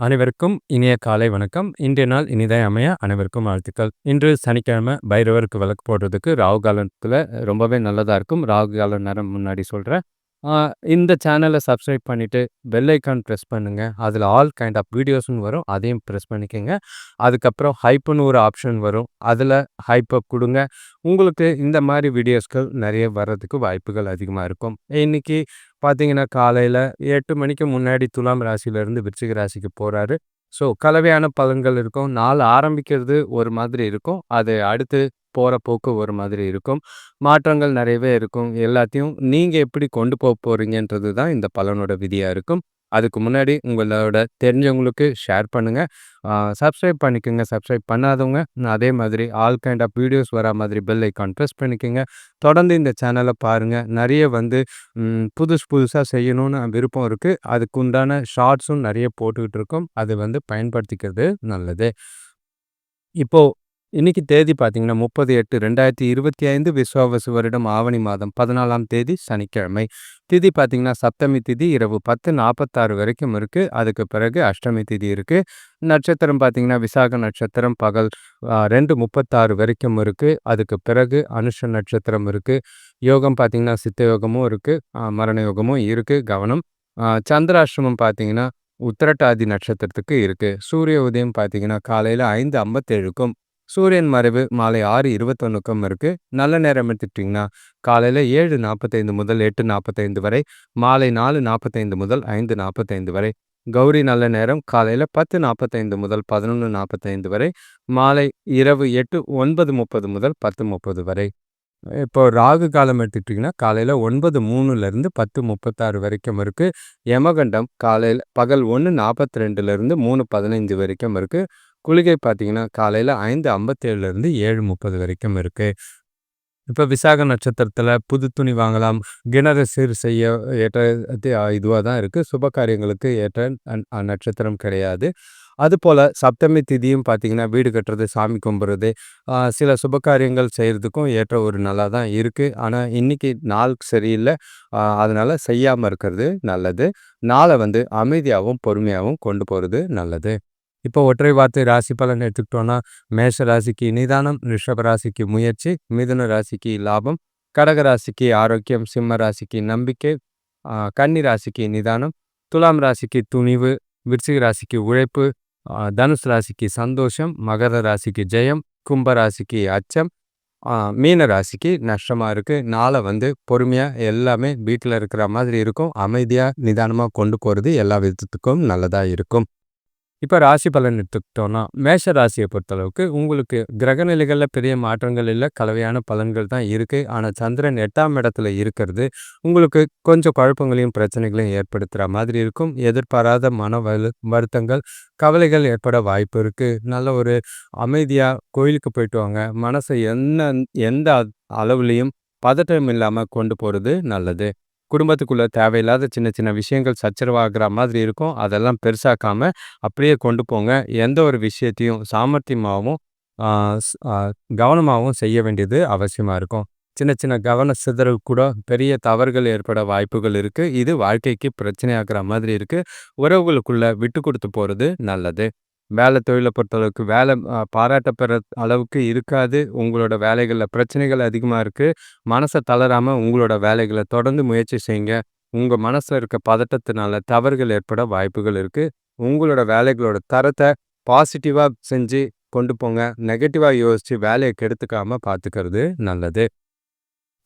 அனைவருக்கும் இனிய காலை வணக்கம். இன்றைய நாள் இனிதாய் அமைய அனைவருக்கும் வாழ்த்துக்கள். இன்று சனிக்கிழமை பைரவருக்கு விளக்கு போடுறதுக்கு ராகு காலத்தில் ரொம்பவே நல்லதாக இருக்கும். ராகு கால நேரம் முன்னாடி சொல்கிறேன் இந்த சேனலை சப்ஸ்கிரைப் பண்ணிவிட்டு பெல் ஐக்கான் ப்ரெஸ் பண்ணுங்கள் அதில் ஆல் கைண்ட் ஆஃப் வீடியோஸ்னு வரும். அதையும் ப்ரெஸ் பண்ணிக்கோங்க அதுக்கப்புறம் ஹைப்புன்னு ஒரு ஆப்ஷன் வரும். அதில் ஹைப்பை கொடுங்க. உங்களுக்கு இந்த மாதிரி வீடியோஸ்கள் நிறைய வர்றதுக்கு வாய்ப்புகள் அதிகமாக இருக்கும். இன்னைக்கு பார்த்தீங்கன்னா காலையில் எட்டு மணிக்கு முன்னாடி துலாம் ராசியிலேருந்து விருச்சிக ராசிக்கு போகிறாரு. ஸோ கலவையான பலன்கள் இருக்கும். நாள் ஆரம்பிக்கிறது ஒரு மாதிரி இருக்கும். அது அடுத்து போகிற போக்கு ஒரு மாதிரி இருக்கும். மாற்றங்கள் நிறையவே இருக்கும். எல்லாத்தையும் நீங்கள் எப்படி கொண்டு போக போகிறீங்கன்றது தான் இந்த பலனோட விதியாக இருக்கும். அதுக்கு முன்னாடி உங்களோட தெரிஞ்சவங்களுக்கு ஷேர் பண்ணுங்கள். சப்ஸ்கிரைப் பண்ணிக்கோங்க. சப்ஸ்கிரைப் பண்ணாதவங்க அதே மாதிரி ஆல் கைண்ட் ஆஃப் வீடியோஸ் வரா மாதிரி பெல் ஐக்கான் ப்ரெஸ் பண்ணிக்கோங்க. தொடர்ந்து இந்த சேனலை பாருங்கள். நிறைய வந்து புதுசு புதுசாக செய்யணும்னு விருப்பம் இருக்குது. அதுக்கு உண்டான ஷார்ட்ஸும் நிறைய போட்டுக்கிட்டு இருக்கோம். அது வந்து பயன்படுத்திக்கிறது நல்லது. இப்போது இன்னைக்கு தேதி பார்த்தீங்கன்னா முப்பது எட்டு ரெண்டாயிரத்தி இருபத்தி ஐந்து விஸ்வாவசு வருடம் ஆவணி மாதம் பதினாலாம் தேதி சனிக்கிழமை. திதி பார்த்தீங்கன்னா சப்தமி திதி இரவு பத்து நாற்பத்தாறு வரைக்கும் இருக்குது அதுக்கு பிறகு அஷ்டமி திதி இருக்குது நட்சத்திரம் பார்த்தீங்கன்னா விசாக நட்சத்திரம் பகல் ரெண்டு முப்பத்தாறு வரைக்கும் இருக்குது அதுக்கு பிறகு அனுஷ நட்சத்திரம் இருக்குது யோகம் பார்த்தீங்கன்னா சித்த யோகமும் இருக்குது மரண யோகமும் இருக்குது கவனம். சந்திராஷ்டிரமம் பார்த்தீங்கன்னா உத்திரட்டாதி நட்சத்திரத்துக்கு இருக்குது சூரிய உதயம் பார்த்தீங்கன்னா காலையில் ஐந்து ஐம்பத்தேழுக்கும். சூரியன் மறைவு மாலை ஆறு இருபத்தொன்னுக்கும் இருக்குது நல்ல நேரம் எடுத்துக்கிட்டிங்கன்னா காலையில் ஏழு நாற்பத்தைந்து முதல் எட்டு நாற்பத்தைந்து வரை மாலை நாலு நாற்பத்தைந்து முதல் ஐந்து நாற்பத்தைந்து வரை. கௌரி நல்ல நேரம் காலையில் பத்து நாற்பத்தைந்து முதல் பதினொன்று நாற்பத்தைந்து வரை மாலை இரவு எட்டு ஒன்பது முப்பது முதல் பத்து முப்பது வரை. இப்போ ராகு காலம் எடுத்துக்கிட்டிங்கன்னா காலையில் ஒன்பது மூணுலேருந்து பத்து முப்பத்தாறு வரைக்கும் இருக்குது யமகண்டம் காலையில் பகல் ஒன்று நாற்பத்தி ரெண்டுலேருந்து மூணு பதினைஞ்சு வரைக்கும் இருக்குது குளிகை பார்த்தீங்கன்னா காலையில் ஐந்து ஐம்பத்தேழுலேருந்து ஏழு முப்பது வரைக்கும் இருக்குது இப்போ விசாக நட்சத்திரத்தில் புது துணி வாங்கலாம் கிணறு சீர் செய்ய ஏற்ற இதுவாக தான் இருக்குது சுப காரியங்களுக்கு ஏற்ற நட்சத்திரம் கிடையாது. அதுபோல் சப்தமி திதியும் பார்த்திங்கன்னா வீடு கட்டுறது சாமி கும்பிட்றது சில சுப காரியங்கள் செய்கிறதுக்கும் ஏற்ற ஒரு நல்லா தான் இருக்குது ஆனால் இன்றைக்கி நாள் சரியில்லை. அதனால் செய்யாமல் இருக்கிறது நல்லது. நாளை வந்து அமைதியாகவும் பொறுமையாகவும் கொண்டு போகிறது நல்லது. இப்போ ஒற்றை வார்த்தை ராசி பலன் எடுத்துக்கிட்டோன்னா மேஷ ராசிக்கு நிதானம் ரிஷப ராசிக்கு முயற்சி மிதுன ராசிக்கு லாபம் கடக ராசிக்கு ஆரோக்கியம் சிம்ம ராசிக்கு நம்பிக்கை கன்னி ராசிக்கு நிதானம் துலாம் ராசிக்கு துணிவு விருச்சிக ராசிக்கு உழைப்பு தனுஷ் ராசிக்கு சந்தோஷம் மகர ராசிக்கு ஜெயம் கும்ப ராசிக்கு அச்சம் மீன ராசிக்கு நஷ்டமாக இருக்குது நாளை வந்து பொறுமையாக எல்லாமே வீட்டில் இருக்கிற மாதிரி இருக்கும் அமைதியாக நிதானமாக கொண்டு போகிறது எல்லா விதத்துக்கும் நல்லதாக இருக்கும். இப்போ ராசி பலன் எடுத்துக்கிட்டோன்னா மேஷ ராசியை பொறுத்தளவுக்கு உங்களுக்கு கிரகநிலைகளில் பெரிய மாற்றங்கள் இல்லை கலவையான பலன்கள் தான் இருக்குது ஆனால் சந்திரன் எட்டாம் இடத்துல இருக்கிறது உங்களுக்கு கொஞ்சம் குழப்பங்களையும் பிரச்சனைகளையும் ஏற்படுத்துகிற மாதிரி இருக்கும். எதிர்பாராத மன வலு வருத்தங்கள் கவலைகள் ஏற்பட வாய்ப்பு இருக்குது நல்ல ஒரு அமைதியாக கோயிலுக்கு போயிட்டு வாங்க. மனசை என்ன எந்த அளவுலேயும் பதட்டம் இல்லாமல் கொண்டு போகிறது நல்லது. குடும்பத்துக்குள்ளே தேவையில்லாத சின்ன சின்ன விஷயங்கள் சச்சரவாகிற மாதிரி இருக்கும். அதெல்லாம் பெருசாக்காம அப்படியே கொண்டு போங்க. எந்த ஒரு விஷயத்தையும் சாமர்த்தியமாகவும் கவனமாகவும் செய்ய வேண்டியது அவசியமாக இருக்கும். சின்ன சின்ன கவன சிதறல் கூட பெரிய தவறுகள் ஏற்பட வாய்ப்புகள் இருக்குது இது வாழ்க்கைக்கு பிரச்சனையாகிற மாதிரி இருக்குது உறவுகளுக்குள்ளே விட்டு கொடுத்து போகிறது நல்லது. வேலை தொழிலை பொறுத்தளவுக்கு வேலை பாராட்டப்படுற அளவுக்கு இருக்காது. உங்களோட வேலைகளில் பிரச்சனைகள் அதிகமாக இருக்குது மனசை தளராமல் உங்களோட வேலைகளை தொடர்ந்து முயற்சி செய்யுங்க. உங்கள் மனசில் இருக்க பதட்டத்தினால தவறுகள் ஏற்பட வாய்ப்புகள் இருக்குது உங்களோட வேலைகளோட தரத்தை பாசிட்டிவாக செஞ்சு கொண்டு போங்க. நெகட்டிவாக யோசித்து வேலையை கெடுத்துக்காமல் பார்த்துக்கிறது நல்லது.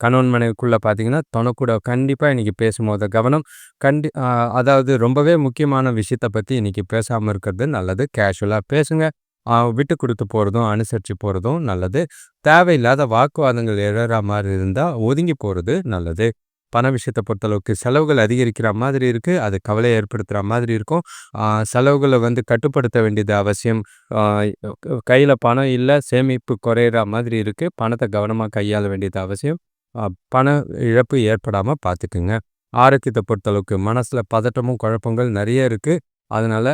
கணவன் மனைவிக்குள்ளே பார்த்தீங்கன்னா தனக்கூட கண்டிப்பாக இன்றைக்கி பேசும்போது கவனம் கண்டி அதாவது ரொம்பவே முக்கியமான விஷயத்தை பற்றி இன்றைக்கி பேசாமல் இருக்கிறது நல்லது. கேஷுவலாக பேசுங்க. விட்டு கொடுத்து போகிறதும் அனுசரித்து போகிறதும் நல்லது. தேவையில்லாத வாக்குவாதங்கள் எழற மாதிரி இருந்தால் ஒதுங்கி போகிறது நல்லது. பண விஷயத்தை பொறுத்தளவுக்கு செலவுகள் அதிகரிக்கிற மாதிரி இருக்குது அது கவலை ஏற்படுத்துகிற மாதிரி இருக்கும். செலவுகளை வந்து கட்டுப்படுத்த வேண்டியது அவசியம். கையில் பணம் இல்லை சேமிப்பு குறையிற மாதிரி இருக்குது பணத்தை கவனமாக கையாள வேண்டியது அவசியம். பண இழப்பு ஏற்படாமல் பார்த்துக்குங்க ஆரோக்கியத்தை பொறுத்தளவுக்கு மனசில் பதட்டமும் குழப்பங்கள் நிறைய இருக்குது அதனால்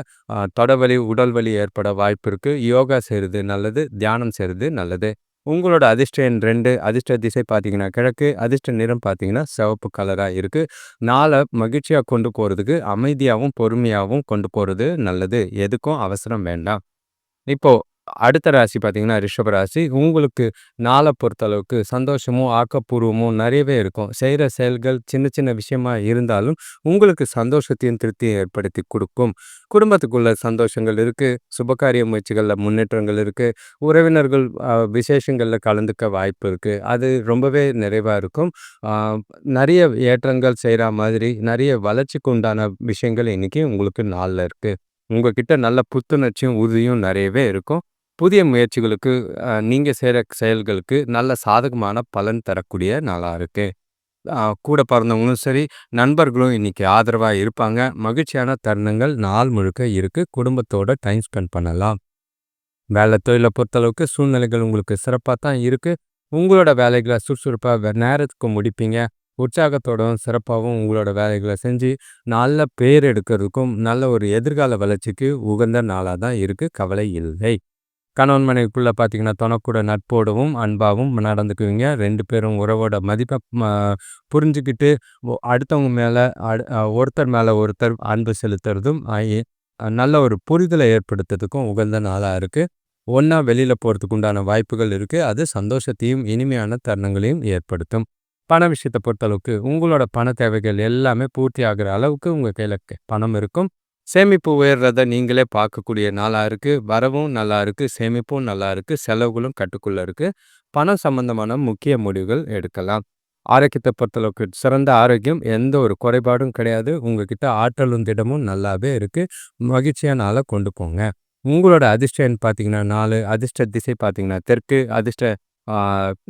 தொடவலி உடல் வலி ஏற்பட வாய்ப்பு இருக்குது யோகா செய்கிறது நல்லது தியானம் செய்கிறது நல்லது உங்களோட அதிர்ஷ்ட எண் ரெண்டு அதிர்ஷ்ட திசை பார்த்தீங்கன்னா கிழக்கு, அதிர்ஷ்ட நிறம் பார்த்தீங்கன்னா சிவப்பு கலரா இருக்கு. நாளை மகிழ்ச்சியா கொண்டு போறதுக்கு அமைதியாவும், பொறுமையாவும் கொண்டு போறது நல்லது. எதுக்கும் அவசரம் வேண்டாம். இப்போ அடுத்த ராசி பார்த்தீங்கன்னா ரிஷப ராசி. உங்களுக்கு நாளை பொறுத்தளவுக்கு சந்தோஷமும், ஆக்கப்பூர்வமும் நிறையவே இருக்கும். செய்கிற செயல்கள் சின்ன சின்ன விஷயமா இருந்தாலும், உங்களுக்கு சந்தோஷத்தையும், திருப்தியும் ஏற்படுத்தி கொடுக்கும் குடும்பத்துக்குள்ள சந்தோஷங்கள் இருக்குது சுபகாரிய முயற்சிகளில் முன்னேற்றங்கள் இருக்குது உறவினர்கள் விசேஷங்களில் கலந்துக்க வாய்ப்பு இருக்குது அது ரொம்பவே நிறைவாக இருக்கும். நிறைய ஏற்றங்கள் செய்கிற மாதிரி, நிறைய வளர்ச்சிக்கு உண்டான விஷயங்கள் இன்றைக்கி உங்களுக்கு நாளில் இருக்குது உங்கள் உங்ககிட்ட நல்ல புத்துணர்ச்சியும், உறுதியும் நிறையவே இருக்கும். புதிய முயற்சிகளுக்கு நீங்கள் நீங்க செய்ற செயல்களுக்கு நல்ல சாதகமான பலன் தரக்கூடிய நாளா இருக்கு. கூட பிறந்தவங்களும் சரி, நண்பர்களும் இன்றைக்கி ஆதரவா இருப்பாங்க. மகிழ்ச்சியான தருணங்கள் நாள் முழுக்க இருக்கு. குடும்பத்தோட டைம் ஸ்பெண்ட் பண்ணலாம். வேலை தொழில பொறுத்தளவுக்கு சூழ்நிலைகள் உங்களுக்கு சிறப்பா தான் இருக்கு. உங்களோட வேலைகளை சுறுசுறுப்பா வே நேரத்துக்கு முடிப்பீங்க. உற்சாகத்தோடவும், சிறப்பாவும் உங்களோட வேலைகளை செஞ்சு, நல்ல பேர் எடுக்கிறதுக்கும், நல்ல ஒரு எதிர்கால வளர்ச்சிக்கு உகந்த நாளா தான் இருக்கு. கவலை இல்லை. கணவன் மனைவிக்குள்ள பார்த்தீங்கன்னா, தனக்கூட நட்போடவும், அன்பாவும் நடந்துக்குவீங்க. ரெண்டு பேரும் உறவோட மதிப்பை புரிஞ்சுக்கிட்டு, அடுத்தவங்க மேல ஒருத்தர் மேல ஒருத்தர் அன்பு செலுத்துறதும், நல்ல ஒரு புரிதலை ஏற்படுத்துறதுக்கும் உகந்த நாளா இருக்கு. ஒன்றா வெளியில போறதுக்கு உண்டான வாய்ப்புகள் இருக்கு. அது சந்தோஷத்தையும், இனிமையான தருணங்களையும் ஏற்படுத்தும். பண விஷயத்த பொறுத்தளவுக்கு, உங்களோட பண தேவைகள் எல்லாமே பூர்த்தி ஆகிற அளவுக்கு உங்க கையில பணம் இருக்கும். சேமிப்பு உயர்றத நீங்களே பார்க்கக்கூடிய நாளா இருக்கு. வரவும் நல்லா இருக்கு. சேமிப்பும் நல்லா இருக்கு. செலவுகளும் கட்டுக்குள்ள இருக்கு. பணம் சம்பந்தமான முக்கிய முடிவுகள் எடுக்கலாம். ஆரோக்கியத்தை பொறுத்தளவுக்கு சிறந்த ஆரோக்கியம். எந்த ஒரு குறைபாடும் கிடையாது. உங்ககிட்ட ஆற்றலும், திடமும் நல்லாவே இருக்கு. மகிழ்ச்சியா நாள கொண்டு போங்க. உங்களோட அதிர்ஷ்டம் பார்த்தீங்கன்னா நாலு அதிர்ஷ்ட திசை பார்த்தீங்கன்னா தெற்கு, அதிர்ஷ்ட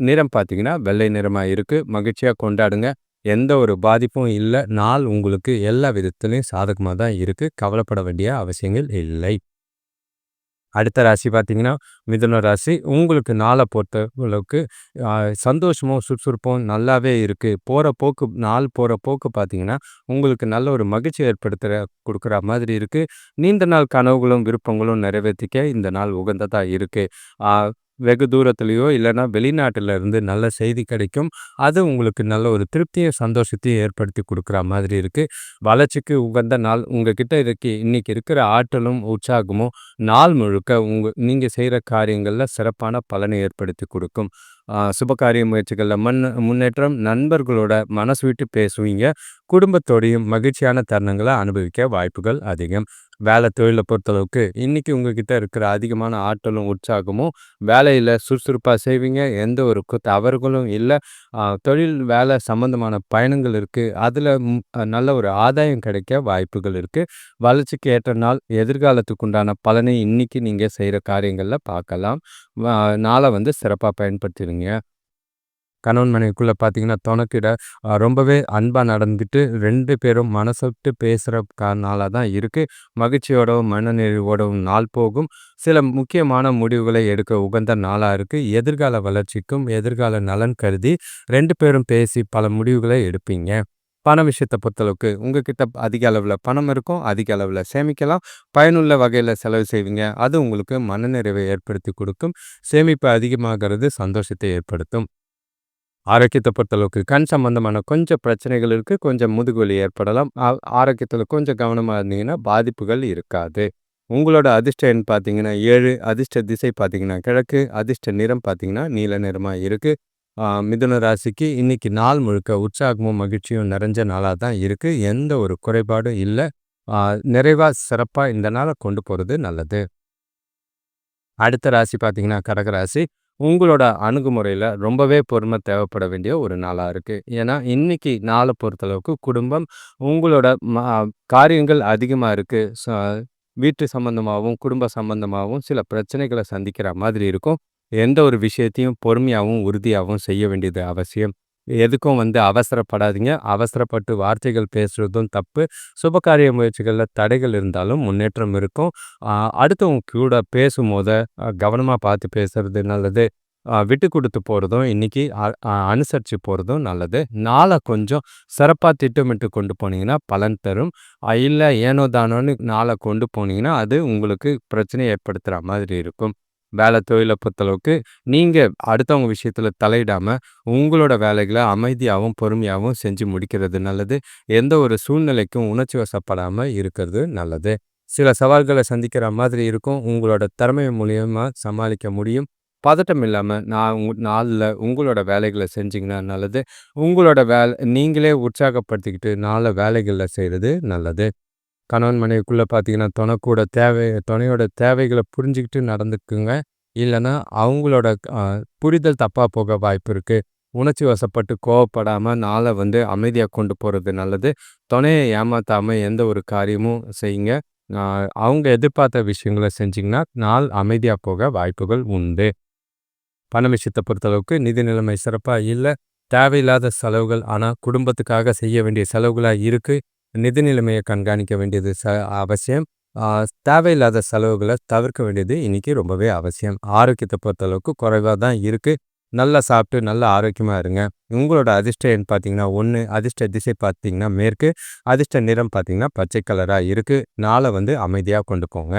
நிறம் பார்த்தீங்கன்னா வெள்ளை நிறமா இருக்கு. மகிழ்ச்சியா கொண்டாடுங்க. எந்த ஒரு பாதிப்பும் இல்லை. நாள் உங்களுக்கு எல்லா விதத்திலயும் சாதகமாக தான் இருக்குது கவலைப்பட வேண்டிய அவசியங்கள் இல்லை. அடுத்த ராசி பார்த்தீங்கன்னா, மிதுன ராசி. உங்களுக்கு நாளை பொறுத்த அளவுக்கு சந்தோஷமும், சுறுசுறுப்பும் நல்லாவே இருக்குது போகிற போக்கு நாள் போகிற போக்கு பார்த்தீங்கன்னா, உங்களுக்கு நல்ல ஒரு மகிழ்ச்சி ஏற்படுத்துகிற கொடுக்குற மாதிரி இருக்குது நீண்ட நாள் கனவுகளும், விருப்பங்களும் நிறைவேத்திக்க இந்த நாள் உகந்ததாக இருக்குது வெகு தூரத்துலேயோ இல்லைனா வெளிநாட்டில் இருந்து நல்ல செய்தி கிடைக்கும். அது உங்களுக்கு நல்ல ஒரு திருப்தியும், சந்தோஷத்தையும் ஏற்படுத்தி கொடுக்குற மாதிரி இருக்குது வளர்ச்சிக்கு உகந்த நாள். உங்ககிட்ட இருக்கு இன்றைக்கி இருக்கிற ஆற்றலும், உற்சாகமும் நாள் முழுக்க உங்கள் நீங்கள் செய்கிற காரியங்களில் சிறப்பான பலனை ஏற்படுத்தி கொடுக்கும் சுபகாரிய முயற்சிகளில் மண் முன்னேற்றம். நண்பர்களோட மனசு விட்டு பேசுவீங்க. குடும்பத்தோடையும் மகிழ்ச்சியான தருணங்களை அனுபவிக்க வாய்ப்புகள் அதிகம். வேலை தொழிலை பொறுத்தளவுக்கு, இன்றைக்கி உங்ககிட்ட இருக்கிற அதிகமான ஆற்றலும், உற்சாகமும் வேலையில் சுறுசுறுப்பாக செய்வீங்க. எந்த ஒரு தவறுகளும் இல்லை தொழில், வேலை சம்பந்தமான பயணங்கள் இருக்குது அதில் நல்ல ஒரு ஆதாயம் கிடைக்க வாய்ப்புகள் இருக்குது வளர்ச்சிக்கு ஏற்ற நாள். எதிர்காலத்துக்கு உண்டான பலனை இன்றைக்கி நீங்கள் செய்கிற காரியங்களில் பார்க்கலாம். நாளை வந்து சிறப்பாக பயன்படுத்திடுங்க கணவன் மனைவிக்குள்ளே பார்த்தீங்கன்னா, துணக்கிட ரொம்பவே அன்பாக நடந்துட்டு ரெண்டு பேரும் மனச பேசுகிற பேசுற தான் இருக்குது மகிழ்ச்சியோடவும், மனநிறைவோடவும் நாள் போகும். சில முக்கியமான முடிவுகளை எடுக்க உகந்த நாளாக இருக்குது எதிர்கால வளர்ச்சிக்கும், எதிர்கால நலன் கருதி ரெண்டு பேரும் பேசி பல முடிவுகளை எடுப்பீங்க. பண விஷயத்தை பொறுத்தளவுக்கு, உங்ககிட்ட அதிக அளவில் பணம் இருக்கும். அதிக அளவில் சேமிக்கலாம். பயனுள்ள வகையில் செலவு செய்வீங்க. அது உங்களுக்கு மனநிறைவை ஏற்படுத்தி கொடுக்கும் சேமிப்பு அதிகமாகிறது சந்தோஷத்தை ஏற்படுத்தும். ஆரோக்கியத்தை பொறுத்தளவுக்கு கண் சம்பந்தமான கொஞ்சம் பிரச்சனைகள் இருக்கு. கொஞ்சம் முதுகு வலி ஏற்படலாம். ஆரோக்கியத்தில் ஆரோக்கியத்துல கொஞ்சம் கவனமா இருந்தீங்கன்னா, பாதிப்புகள் இருக்காது. உங்களோட அதிர்ஷ்ட எண் பார்த்தீங்கன்னா ஏழு அதிர்ஷ்ட திசை பார்த்தீங்கன்னா கிழக்கு, அதிர்ஷ்ட நிறம் பார்த்தீங்கன்னா நீல நிறமா இருக்கு. மிதுன ராசிக்கு இன்னைக்கு நாள் முழுக்க உற்சாகமும், மகிழ்ச்சியும் நிறைஞ்ச நாளா தான் இருக்கு. எந்த ஒரு குறைபாடும் இல்ல. நிறைவாக நிறைவா, சிறப்பா இந்த நாள கொண்டு போறது நல்லது. அடுத்த ராசி பார்த்தீங்கன்னா கடக ராசி. உங்களோட அணுகுமுறையில் ரொம்பவே பொறுமை தேவைப்பட வேண்டிய ஒரு நாளாக இருக்கு. ஏன்னா, இன்னைக்கு நாளை பொறுத்தளவுக்கு குடும்பம், உங்களோட ம காரியங்கள் அதிகமாக இருக்குது ச வீட்டு சம்மந்தமாகவும் குடும்ப சம்மந்தமாகவும் சில பிரச்சனைகளை சந்திக்கிற மாதிரி இருக்கும். எந்த ஒரு விஷயத்தையும் பொறுமையாகவும் உறுதியாகவும் செய்ய வேண்டியது அவசியம். எதுக்கும் வந்து அவசரப்படாதீங்க. அவசரப்பட்டு வார்த்தைகள் பேசுறதும் தப்பு. சுபகாரிய முயற்சிகளில் தடைகள் இருந்தாலும் முன்னேற்றம் இருக்கும். அடுத்தவங்க கூட பேசும்போத கவனமாக பார்த்து பேசுறது நல்லது. விட்டு கொடுத்து போகிறதும் இன்றைக்கி அனுசரித்து போகிறதும் நல்லது. நாளை கொஞ்சம் சிறப்பாக திட்டமிட்டு கொண்டு போனீங்கன்னா பலன் தரும். இல்லை ஏனோ தானோன்னு நாளை கொண்டு போனீங்கன்னா, அது உங்களுக்கு பிரச்சனை ஏற்படுத்துகிற மாதிரி இருக்கும். வேலை தொழிலை பொறுத்தளவுக்கு நீங்கள் அடுத்தவங்க விஷயத்தில் தலையிடாமல் உங்களோட வேலைகளை அமைதியாகவும் பொறுமையாகவும் செஞ்சு முடிக்கிறது நல்லது. எந்த ஒரு சூழ்நிலைக்கும் உணர்ச்சி வசப்படாமல் இருக்கிறது நல்லது. சில சவால்களை சந்திக்கிற மாதிரி இருக்கும். உங்களோட திறமை மூலியமாக சமாளிக்க முடியும். பதட்டம் இல்லாமல் நான் உங் நாளில் உங்களோட வேலைகளை செஞ்சிங்கன்னா நல்லது. உங்களோட வேலை நீங்களே உற்சாகப்படுத்திக்கிட்டு நாளில் வேலைகளில் செய்கிறது நல்லது. கணவன் மனைவிக்குள்ளே பார்த்தீங்கன்னா துணைக்கூட தேவை துணையோட தேவைகளை புரிஞ்சுக்கிட்டு நடந்துக்குங்க. இல்லைன்னா அவங்களோட புரிதல் தப்பாக போக வாய்ப்பு இருக்குது உணர்ச்சி வசப்பட்டு கோவப்படாமல் நாளை வந்து அமைதியாக கொண்டு போகிறது நல்லது. துணையை ஏமாற்றாமல் எந்த ஒரு காரியமும் செய்யுங்க. அவங்க எதிர்பார்த்த விஷயங்களை செஞ்சிங்கன்னா நாள் அமைதியாக போக வாய்ப்புகள் உண்டு. பண விஷயத்தை பொறுத்தளவுக்கு நிதி நிலைமை சிறப்பாக இல்லை. தேவையில்லாத செலவுகள் ஆனால் குடும்பத்துக்காக செய்ய வேண்டிய செலவுகளாக இருக்குது நிதி நிலைமையை கண்காணிக்க வேண்டியது ச அவசியம். தேவையில்லாத செலவுகளை தவிர்க்க வேண்டியது இன்றைக்கி ரொம்பவே அவசியம். ஆரோக்கியத்தை பொறுத்தளவுக்கு குறைவாக தான் இருக்குது நல்லா சாப்பிட்டு நல்லா ஆரோக்கியமாக இருங்க. உங்களோட அதிர்ஷ்ட எண் பார்த்தீங்கன்னா ஒன்று அதிர்ஷ்ட திசை பார்த்தீங்கன்னா மேற்கு அதிர்ஷ்ட நிறம் பார்த்தீங்கன்னா பச்சை கலராக இருக்குது நாளை வந்து அமைதியாக கொண்டு போங்க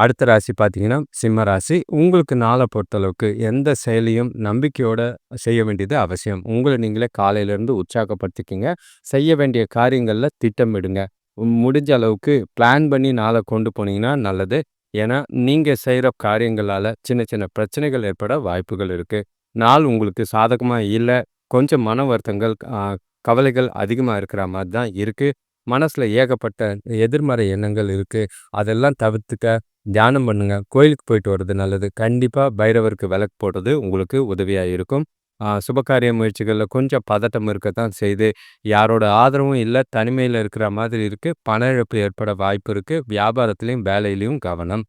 அடுத்த ராசி பார்த்தீங்கன்னா சிம்ம ராசி. உங்களுக்கு நாளை பொறுத்தளவுக்கு எந்த செயலையும் நம்பிக்கையோட செய்ய வேண்டியது அவசியம். உங்களை நீங்களே காலையிலேருந்து உற்சாகப்படுத்திக்கிங்க. செய்ய வேண்டிய காரியங்களில் திட்டமிடுங்க முடிஞ்ச அளவுக்கு பிளான் பண்ணி நாளை கொண்டு போனீங்கன்னா நல்லது. ஏன்னா நீங்கள் செய்கிற காரியங்களால் சின்ன சின்ன பிரச்சனைகள் ஏற்பட வாய்ப்புகள் இருக்குது நாள் உங்களுக்கு சாதகமாக இல்லை கொஞ்சம் மன வருத்தங்கள் கவலைகள் அதிகமாக இருக்கிற மாதிரி தான் இருக்குது மனசில் ஏகப்பட்ட எதிர்மறை எண்ணங்கள் இருக்குது அதெல்லாம் தவிர்த்துக்க தியானம் பண்ணுங்கள் கோயிலுக்கு போயிட்டு வர்றது நல்லது. கண்டிப்பாக பைரவருக்கு விளக்கு போடுறது உங்களுக்கு உதவியாக இருக்கும். சுபகாரிய முயற்சிகளில் கொஞ்சம் பதட்டம் இருக்கத்தான் செய்து யாரோட ஆதரவும் இல்லை தனிமையில் இருக்கிற மாதிரி இருக்குது பண இழப்பு ஏற்பட வாய்ப்பு இருக்குது வியாபாரத்துலேயும் வேலையிலையும் கவனம்.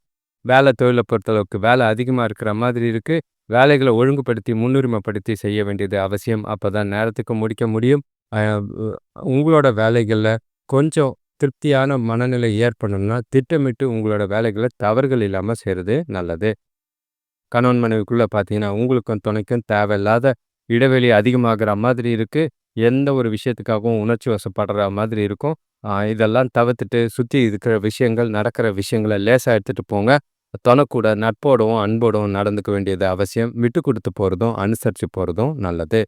வேலை தொழிலை பொறுத்தளவுக்கு வேலை அதிகமாக இருக்கிற மாதிரி இருக்குது வேலைகளை ஒழுங்குபடுத்தி முன்னுரிமைப்படுத்தி செய்ய வேண்டியது அவசியம். அப்போ தான் நேரத்துக்கு முடிக்க முடியும். உங்களோட வேலைகளில் கொஞ்சம் திருப்தியான மனநிலை ஏற்படணும்னா திட்டமிட்டு உங்களோட வேலைகளை தவறுகள் இல்லாமல் செய்கிறது நல்லது. கணவன் மனைவிக்குள்ளே பார்த்தீங்கன்னா உங்களுக்கும் துணைக்கும் தேவையில்லாத இடைவெளி அதிகமாகிற மாதிரி இருக்குது எந்த ஒரு விஷயத்துக்காகவும் உணர்ச்சி வசப்படுற மாதிரி இருக்கும். இதெல்லாம் தவிர்த்துட்டு சுற்றி இருக்கிற விஷயங்கள் நடக்கிற விஷயங்களை லேசாக எடுத்துகிட்டு போங்க. துணைக்கூட நட்போடவும் அன்போடவும் நடந்துக்க வேண்டியது அவசியம். விட்டு கொடுத்து போகிறதும் அனுசரித்து போகிறதும் நல்லது.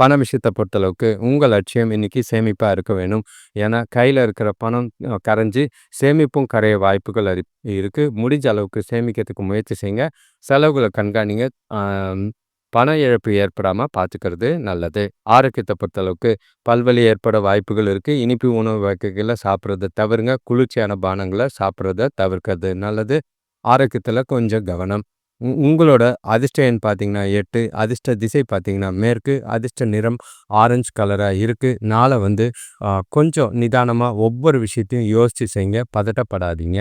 பண விஷயத்தை பொறுத்தளவுக்கு உங்கள் லட்சியம் இன்னைக்கு சேமிப்பாக இருக்க வேணும். ஏன்னா கையில் இருக்கிற பணம் கரைஞ்சி சேமிப்பும் கரைய வாய்ப்புகள் அறி இருக்குது முடிஞ்ச அளவுக்கு சேமிக்கிறதுக்கு முயற்சி செய்யுங்க செலவுகளை கண்காணிங்க. பண இழப்பு ஏற்படாமல் பார்த்துக்கிறது நல்லது. ஆரோக்கியத்தை பொறுத்தளவுக்கு பல்வலி ஏற்பட வாய்ப்புகள் இருக்குது இனிப்பு உணவு வகைகளை சாப்பிட்றத தவிருங்க. குளிர்ச்சியான பானங்களை சாப்பிட்றத தவிர்க்கிறது நல்லது. ஆரோக்கியத்தில் கொஞ்சம் கவனம். உங்களோட அதிர்ஷ்ட எண் பார்த்தீங்கன்னா எட்டு அதிர்ஷ்ட திசை பார்த்தீங்கன்னா மேற்கு அதிர்ஷ்ட நிறம் ஆரஞ்சு கலராக இருக்குது நாளை வந்து கொஞ்சம் நிதானமாக ஒவ்வொரு விஷயத்தையும் யோசித்து செய்யுங்க பதட்டப்படாதீங்க.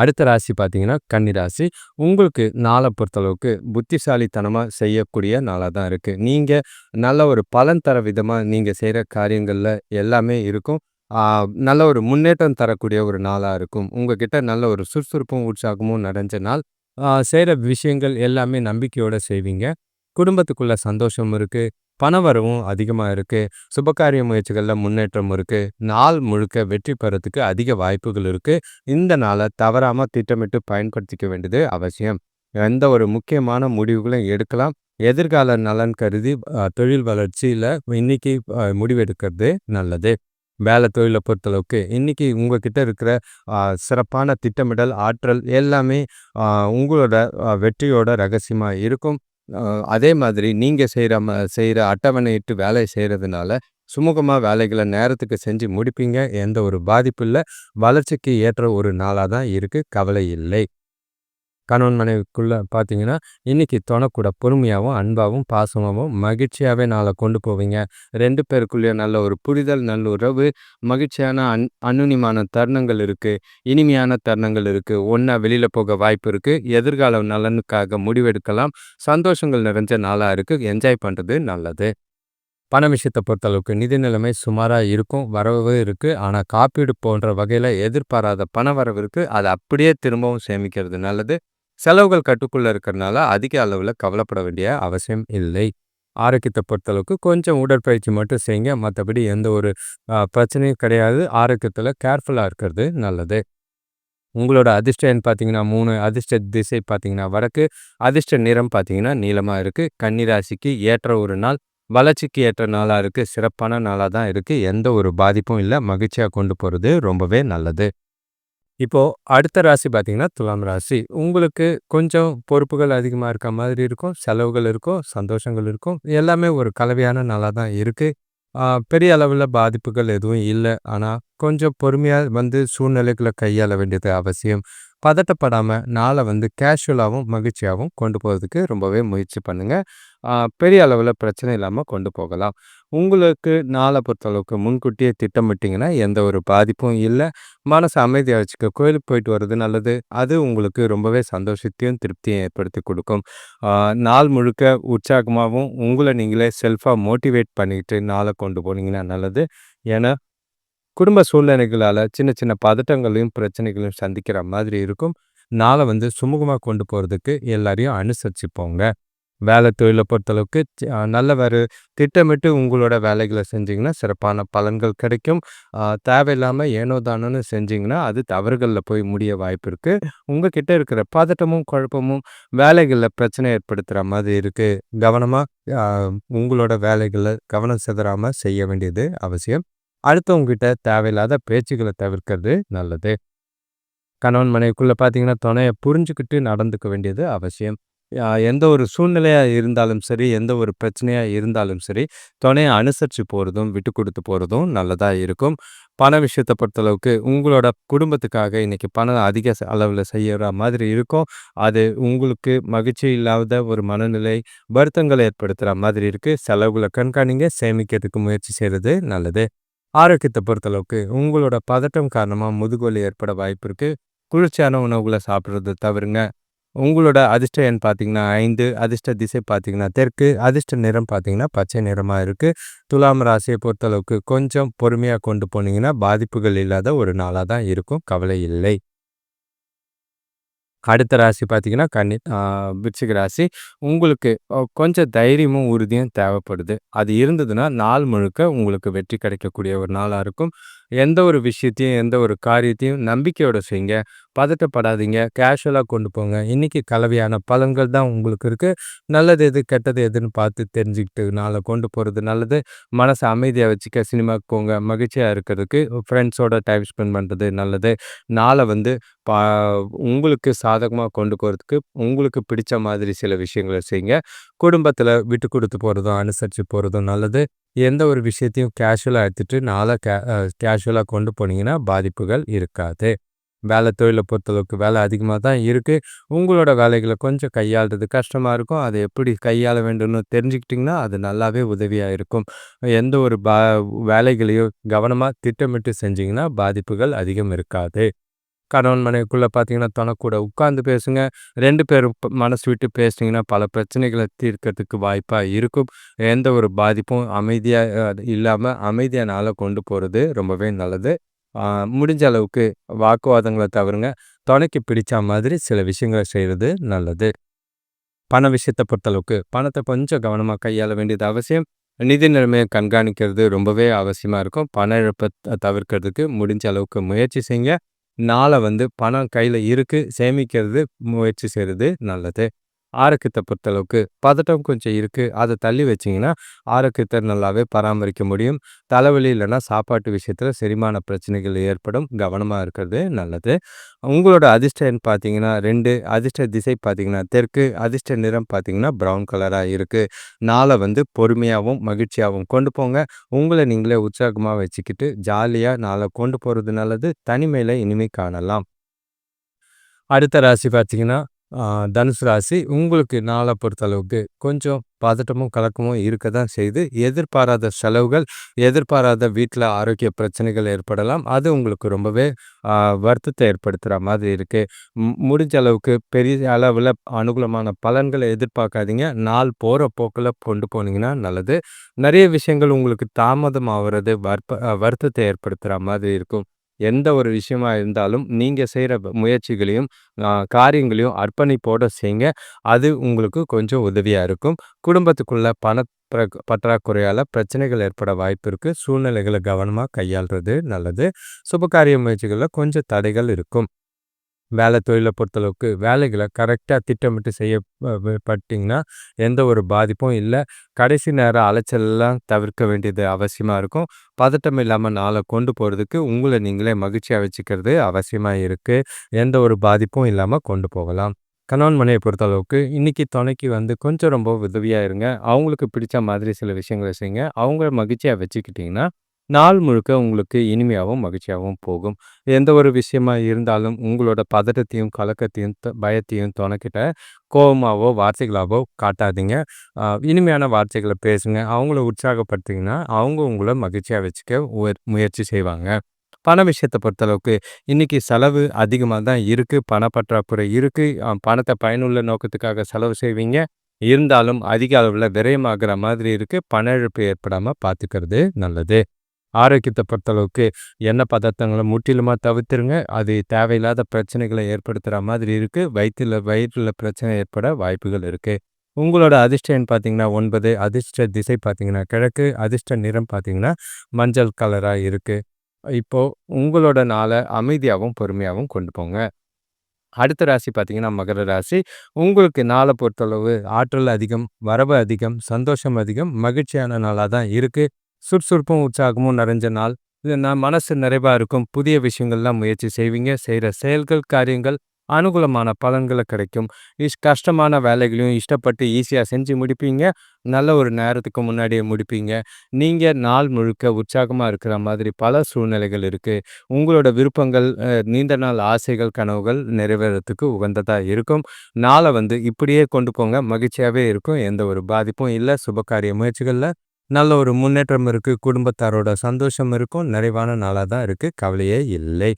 அடுத்த ராசி பார்த்தீங்கன்னா கன்னிராசி உங்களுக்கு நாளை பொறுத்தளவுக்கு புத்திசாலித்தனமாக செய்யக்கூடிய நாளாக தான் இருக்குது நீங்கள் நல்ல ஒரு பலன் தர விதமாக நீங்கள் செய்கிற காரியங்களில் எல்லாமே இருக்கும். நல்ல ஒரு முன்னேற்றம் தரக்கூடிய ஒரு நாளாக இருக்கும். உங்ககிட்ட நல்ல ஒரு சுறுசுறுப்பும் உற்சாகமும் நிறைஞ்ச நாள். செய்கிற விஷயங்கள் எல்லாமே நம்பிக்கையோடு செய்வீங்க. குடும்பத்துக்குள்ள சந்தோஷம் இருக்குது பணவரவும் அதிகமாக இருக்குது சுபகாரிய முயற்சிகளில் முன்னேற்றம் இருக்குது நாள் முழுக்க வெற்றி பெறத்துக்கு அதிக வாய்ப்புகள் இருக்குது இந்த நாளை தவறாமல் திட்டமிட்டு பயன்படுத்திக்க வேண்டியது அவசியம். எந்த ஒரு முக்கியமான முடிவுகளையும் எடுக்கலாம். எதிர்கால நலன் கருதி தொழில் வளர்ச்சியில் இன்னைக்கு முடிவெடுக்கிறது நல்லது. வேலை தொழிலை பொறுத்தளவுக்கு இன்றைக்கி உங்கள்கிட்ட இருக்கிற சிறப்பான திட்டமிடல் ஆற்றல் எல்லாமே உங்களோட வெற்றியோட ரகசியமாக இருக்கும். அதே மாதிரி நீங்கள் செய்கிற ம செய்கிற அட்டவணையிட்டு வேலை செய்கிறதுனால சுமூகமாக வேலைகளை நேரத்துக்கு செஞ்சு முடிப்பீங்க. எந்த ஒரு பாதிப்பு இல்லை. வளர்ச்சிக்கு ஏற்ற ஒரு நாளாக தான் இருக்குது கவலை இல்லை. கணவன் மனைவிக்குள்ளே பார்த்தீங்கன்னா இன்றைக்கி தொணக்கூட பொறுமையாகவும் அன்பாகவும் பாசமாகவும் மகிழ்ச்சியாகவே நாளை கொண்டு போவீங்க. ரெண்டு பேருக்குள்ளேயே நல்ல ஒரு புரிதல் நல்ல உறவு மகிழ்ச்சியான அன் அனுனிமான தருணங்கள் இருக்குது இனிமையான தருணங்கள் இருக்குது ஒன்றா வெளியில் போக வாய்ப்பு இருக்குது எதிர்கால நலனுக்காக முடிவெடுக்கலாம். சந்தோஷங்கள் நிறைஞ்ச நாளாக இருக்குது என்ஜாய் பண்ணுறது நல்லது. பண விஷயத்தை பொறுத்தளவுக்கு நிதி நிலைமை சுமாராக இருக்கும். வரவு இருக்குது ஆனால் காப்பீடு போன்ற வகையில் எதிர்பாராத பண வரவு இருக்குது அதை அப்படியே திரும்பவும் சேமிக்கிறது நல்லது. செலவுகள் கட்டுக்குள்ளே இருக்கிறனால அதிக அளவில் கவலைப்பட வேண்டிய அவசியம் இல்லை. ஆரோக்கியத்தை பொறுத்தளவுக்கு கொஞ்சம் உடற்பயிற்சி மட்டும் செய்யுங்க. மற்றபடி எந்த ஒரு பிரச்சனையும் கிடையாது. ஆரோக்கியத்தில் கேர்ஃபுல்லாக இருக்கிறது நல்லது. உங்களோட அதிர்ஷ்டம் பார்த்தீங்கன்னா மூணு அதிர்ஷ்ட திசை பார்த்தீங்கன்னா வடக்கு அதிர்ஷ்ட நிறம் பார்த்தீங்கன்னா நீளமாக இருக்கு. கன்னிராசிக்கு ஏற்ற ஒரு நாள் வளர்ச்சிக்கு ஏற்ற நாளா இருக்கு. சிறப்பான நாளா தான் இருக்கு. எந்த ஒரு பாதிப்பும் இல்லை. மகிழ்ச்சியா கொண்டு போறது ரொம்பவே நல்லது. இப்போது அடுத்த ராசி பார்த்திங்கன்னா துலாம் ராசி. உங்களுக்கு கொஞ்சம் பொறுப்புகள் அதிகமாக இருக்க மாதிரி இருக்கும். செலவுகள் இருக்கும். சந்தோஷங்கள் இருக்கும். எல்லாமே ஒரு கலவையான நாளாக தான் இருக்குது பெரிய அளவில் பாதிப்புகள் எதுவும் இல்லை. ஆனால் கொஞ்சம் பொறுமையாக வந்து சூழ்நிலைகளை கையாள வேண்டியது அவசியம். பதட்டப்படாமல் நாளை வந்து கேஷுவலாகவும் மகிழ்ச்சியாகவும் கொண்டு போகிறதுக்கு ரொம்பவே முயற்சி பண்ணுங்கள் பெரிய அளவில் பிரச்சனை இல்லாமல் கொண்டு போகலாம். உங்களுக்கு நாளை பொறுத்தளவுக்கு முன்கூட்டியே திட்டமிட்டிங்கன்னா எந்த ஒரு பாதிப்பும் இல்லை. மனசை அமைதியாக வச்சுக்க. கோயிலுக்கு போயிட்டு வர்றது நல்லது. அது உங்களுக்கு ரொம்பவே சந்தோஷத்தையும் திருப்தியும் ஏற்படுத்தி கொடுக்கும். நாள் முழுக்க உற்சாகமாகவும் உங்களை நீங்களே செல்ஃபாக மோட்டிவேட் பண்ணிக்கிட்டு நாளை கொண்டு போனீங்கன்னா நல்லது. ஏன்னா குடும்ப சூழ்நிலைகளால் சின்ன சின்ன பதட்டங்களையும் பிரச்சனைகளையும் சந்திக்கிற மாதிரி இருக்கும். நாளை வந்து சுமூகமாக கொண்டு போகிறதுக்கு எல்லாரையும் அனுசரிச்சுப்போங்க. வேலை தொழிலை பொறுத்தளவுக்கு நல்ல ஒரு திட்டமிட்டு உங்களோட வேலைகளை செஞ்சிங்கன்னா சிறப்பான பலன்கள் கிடைக்கும். தேவையில்லாமல் ஏனோ தானோன்னு செஞ்சிங்கன்னா அது தவறுகளில் போய் முடிய வாய்ப்பு இருக்குது உங்ககிட்ட இருக்கிற பதட்டமும் குழப்பமும் வேலைகளில் பிரச்சனை ஏற்படுத்துகிற மாதிரி இருக்குது கவனமாக உங்களோட வேலைகளை கவனம் சிதறாமல் செய்ய வேண்டியது அவசியம். அடுத்தவங்ககிட்ட தேவையில்லாத பேச்சுகளை தவிர்க்கிறது நல்லது. கணவன் மனைவிக்குள்ளே பார்த்தீங்கன்னா துணையை புரிஞ்சுக்கிட்டு நடந்துக்க வேண்டியது அவசியம். எந்த ஒரு சூழ்நிலையாக இருந்தாலும் சரி எந்த ஒரு பிரச்சனையாக இருந்தாலும் சரி துணையை அனுசரித்து போகிறதும் விட்டு கொடுத்து போகிறதும் நல்லதாக இருக்கும். பண விஷயத்தை பொறுத்தளவுக்கு உங்களோட குடும்பத்துக்காக இன்னைக்கு பணம் அதிக அளவில் செய்கிற மாதிரி இருக்கும். அது உங்களுக்கு மகிழ்ச்சி இல்லாத ஒரு மனநிலை வருத்தங்களை ஏற்படுத்துகிற மாதிரி இருக்குது செலவுகளை கண்காணிங்க. சேமிக்கிறதுக்கு முயற்சி செய்கிறது நல்லது. ஆரோக்கியத்தை பொறுத்தளவுக்கு உங்களோட பதட்டம் காரணமாக முதுகுவலி ஏற்பட வாய்ப்பு இருக்குது குளிர்ச்சியான உணவுகளை சாப்பிட்றது தவிருங்க உங்களோட அதிர்ஷ்ட எண் பார்த்தீங்கன்னா ஐந்து அதிர்ஷ்ட திசை பார்த்தீங்கன்னா தெற்கு அதிர்ஷ்ட நிறம் பார்த்தீங்கன்னா பச்சை நிறமாக இருக்குது துலாம் ராசியை பொறுத்தளவுக்கு கொஞ்சம் பொறுமையாக கொண்டு போனீங்கன்னா பாதிப்புகள் இல்லாத ஒரு நாளாக தான் இருக்கும் கவலை இல்லை. அடுத்த ராசி பார்த்தீங்கன்னா கன்னி ஆ, விருச்சிக ராசி. உங்களுக்கு கொஞ்சம் தைரியமும் உறுதியும் தேவைப்படுது. அது இருந்ததுன்னா நாள் முழுக்க உங்களுக்கு வெற்றி கிடைக்கக்கூடிய ஒரு நாளாக இருக்கும். எந்த ஒரு விஷயத்தையும் எந்த ஒரு காரியத்தையும் நம்பிக்கையோட செய்யுங்க. பதட்டப்படாதீங்க. கேஷுவலாக கொண்டு போங்க. இன்றைக்கி கலவையான பலன்கள் தான் உங்களுக்கு இருக்குது நல்லது எது கெட்டது எதுன்னு பார்த்து தெரிஞ்சுக்கிட்டு நாளை கொண்டு போகிறது நல்லது. மனசை அமைதியாக வச்சுக்க சினிமாவுக்கு போங்க. மகிழ்ச்சியாக இருக்கிறதுக்கு ஃப்ரெண்ட்ஸோட டைம் ஸ்பெண்ட் பண்ணுறது நல்லது. நாளை வந்து பா உங்களுக்கு சாதகமாக கொண்டு போகிறதுக்கு உங்களுக்கு பிடிச்ச மாதிரி சில விஷயங்களை செய்யுங்க. குடும்பத்தில் விட்டு கொடுத்து போகிறதும் அனுசரித்து போகிறதும் நல்லது. எந்த ஒரு விஷயத்தையும் கேஷுவலாக எடுத்துகிட்டு நாளாக கே கேஷுவலாக கொண்டு போனீங்கன்னா பாதிப்புகள் இருக்காது. வேலை தொழிலை பொறுத்தளவுக்கு வேலை அதிகமாக தான் இருக்குது உங்களோட வேலைகளை கொஞ்சம் கையாளுறது கஷ்டமாக இருக்கும். அதை எப்படி கையாள வேண்டும்னு தெரிஞ்சுக்கிட்டிங்கன்னா அது நல்லாவே உதவியாக இருக்கும். எந்த ஒரு பா வேலைகளையும் கவனமாக திட்டமிட்டு செஞ்சிங்கன்னா பாதிப்புகள் அதிகம் இருக்காது. கணவன் மனைவிக்குள்ளே பார்த்தீங்கன்னா தனக்கூட உட்காந்து பேசுங்க. ரெண்டு பேரும் மனசு விட்டு பேசுனீங்கன்னா பல பிரச்சனைகளை தீர்க்கறதுக்கு வாய்ப்பாக இருக்கும். எந்த ஒரு பாதிப்பும் அமைதியாக இல்லாமல் அமைதியாக கொண்டு போகிறது ரொம்பவே நல்லது. முடிஞ்ச அளவுக்கு வாக்குவாதங்களை தவிருங்க துணைக்கு பிடிச்ச மாதிரி சில விஷயங்களை செய்கிறது நல்லது. பண விஷயத்தை பொறுத்தளவுக்கு பணத்தை கொஞ்சம் கவனமாக கையாள வேண்டியது அவசியம். நிதி நிலைமையை கண்காணிக்கிறது ரொம்பவே அவசியமாக இருக்கும். பண இழப்பை தவிர்க்கிறதுக்கு முடிஞ்ச அளவுக்கு முயற்சி செய்யுங்க. நாளை வந்து பணம் கையில் இருக்குது சேமிக்கிறது முயற்சி செய்கிறது நல்லது. ஆரோக்கியத்தை பொறுத்தளவுக்கு பதட்டம் கொஞ்சம் இருக்குது அதை தள்ளி வச்சிங்கன்னா ஆரோக்கியத்தை நல்லாவே பராமரிக்க முடியும். தலைவலி இல்லைன்னா சாப்பாட்டு விஷயத்தில் செரிமான பிரச்சனைகள் ஏற்படும். கவனமாக இருக்கிறது நல்லது. உங்களோட அதிர்ஷ்டம் பார்த்தீங்கன்னா ரெண்டு. அதிர்ஷ்ட திசை பார்த்தீங்கன்னா தெற்கு. அதிர்ஷ்ட நிறம் பார்த்தீங்கன்னா ப்ரௌன் கலராக இருக்குது நாளை வந்து பொறுமையாகவும் மகிழ்ச்சியாகவும் கொண்டு போங்க. உங்களை நீங்களே உற்சாகமாக வச்சுக்கிட்டு ஜாலியாக நாளை கொண்டு போகிறது நல்லது. தனிமையில் இனிமே காணலாம். அடுத்த ராசி பார்த்தீங்கன்னா தனுசு ராசி உங்களுக்கு நாளை பொறுத்தளவுக்கு கொஞ்சம் பதட்டமும் கலக்கமும் இருக்க தான் செய்யுது எதிர்பாராத செலவுகள் எதிர்பாராத வீட்டில் ஆரோக்கிய பிரச்சனைகள் ஏற்படலாம். அது உங்களுக்கு ரொம்பவே வருத்தத்தை ஏற்படுத்துகிற மாதிரி இருக்குது முடிஞ்ச அளவுக்கு பெரிய அளவில் அனுகூலமான பலன்களை எதிர்பார்க்காதீங்க. நாள் போகிற போக்கில் கொண்டு போனீங்கன்னா நல்லது. நிறைய விஷயங்கள் உங்களுக்கு தாமதம் ஆகிறது வற்ப வருத்தத்தை ஏற்படுத்துகிற மாதிரி இருக்கும். எந்த ஒரு விஷயமா இருந்தாலும் நீங்கள் செய்கிற முயற்சிகளையும் காரியங்களையும் அர்ப்பணிப்போட செய்யுங்க அது உங்களுக்கு கொஞ்சம் உதவியாக இருக்கும். குடும்பத்துக்குள்ள பண பற்றாக்குறையால் பிரச்சனைகள் ஏற்பட வாய்ப்பு இருக்குது சூழ்நிலைகளை கவனமாக கையாளுறது நல்லது. சுபகாரிய முயற்சிகளில் கொஞ்சம் தடைகள் இருக்கும். வேலை தொழிலை பொறுத்தளவுக்கு வேலைகளை கரெக்டாக திட்டமிட்டு செய்ய பட்டிங்கன்னா எந்த ஒரு பாதிப்பும் இல்லை. கடைசி நேரம் அலைச்சல்லாம் தவிர்க்க வேண்டியது அவசியமாக இருக்கும். பதட்டம் இல்லாமல் நாளை கொண்டு போகிறதுக்கு உங்களை நீங்களே மகிழ்ச்சியாக வச்சுக்கிறது அவசியமாக இருக்குது எந்த ஒரு பாதிப்பும் இல்லாமல் கொண்டு போகலாம். கணவன் மனையை பொறுத்தளவுக்கு இன்றைக்கி துணைக்கு வந்து கொஞ்சம் ரொம்ப உதவியாக இருங்க. அவங்களுக்கு பிடிச்ச மாதிரி சில விஷயங்களை செய்யுங்க. அவங்கள மகிழ்ச்சியாக வச்சுக்கிட்டிங்கன்னா நாள் முழுக்க உங்களுக்கு இனிமையாகவும் மகிழ்ச்சியாகவும் போகும். எந்த ஒரு விஷயமா இருந்தாலும் உங்களோட பதட்டத்தையும் கலக்கத்தையும் பயத்தையும் துணைக்கிட்ட கோபமாவோ வார்த்தைகளாவோ காட்டாதீங்க. இனிமையான வார்த்தைகளை பேசுங்க. அவங்கள உற்சாகப்படுத்திங்கன்னா அவங்க உங்களை மகிழ்ச்சியாக வச்சுக்க முயற்சி செய்வாங்க. பண விஷயத்தை பொறுத்தளவுக்கு இன்றைக்கி செலவு அதிகமாக தான் இருக்குது பணப்பற்றாக்குறை இருக்குது பணத்தை பயனுள்ள நோக்கத்துக்காக செலவு செய்வீங்க. இருந்தாலும் அதிக அளவில் விரயமாகிற மாதிரி இருக்குது பண இழப்பு ஏற்படாமல் பார்த்துக்கிறது நல்லது. ஆரோக்கியத்தை பொறுத்தளவுக்கு எண்ணெய் பதார்த்தங்களை முற்றிலுமாக தவிர்த்துருங்க. அது தேவையில்லாத பிரச்சனைகளை ஏற்படுத்துகிற மாதிரி இருக்குது வயிற்றில் வயிற்றில் பிரச்சனை ஏற்பட வாய்ப்புகள் இருக்குது உங்களோட அதிர்ஷ்டம் பார்த்தீங்கன்னா ஒன்பது. அதிர்ஷ்ட திசை பார்த்தீங்கன்னா கிழக்கு. அதிர்ஷ்ட நிறம் பார்த்தீங்கன்னா மஞ்சள் கலராக இருக்குது இப்போது உங்களோட நாளை அமைதியாகவும் பொறுமையாகவும் கொண்டு போங்க. அடுத்த ராசி பார்த்தீங்கன்னா மகர ராசி. உங்களுக்கு நாளை பொறுத்தளவு ஆற்றல் அதிகம் வரவு அதிகம் சந்தோஷம் அதிகம் மகிழ்ச்சியான நாளாக தான் இருக்குது சுறுசுறுப்பும் உற்சாகமும் நிறைஞ்ச நாள். இது நான் மனசு நிறைவாக இருக்கும். புதிய விஷயங்கள்லாம் முயற்சி செய்வீங்க. செய்கிற செயல்கள் காரியங்கள் அனுகூலமான பலன்களை கிடைக்கும். இஷ் கஷ்டமான வேலைகளையும் இஷ்டப்பட்டு ஈஸியாக செஞ்சு முடிப்பீங்க. நல்ல ஒரு நேரத்துக்கு முன்னாடியே முடிப்பீங்க. நீங்கள் நாள் முழுக்க உற்சாகமாக இருக்கிற மாதிரி பல சூழ்நிலைகள் இருக்குது உங்களோட விருப்பங்கள் நீண்ட நாள் ஆசைகள் கனவுகள் நிறைவேறத்துக்கு உகந்ததாக இருக்கும். நாளை வந்து இப்படியே கொண்டு போங்க. மகிழ்ச்சியாகவே இருக்கும். எந்த ஒரு பாதிப்பும் இல்லை. சுபகாரிய முயற்சிகளில் நல்ல ஒரு முன்னேற்றம் இருக்குது குடும்பத்தாரோட சந்தோஷம் இருக்கும் நிறைவான நாளாக தான் இருக்குது கவலையே இல்லை.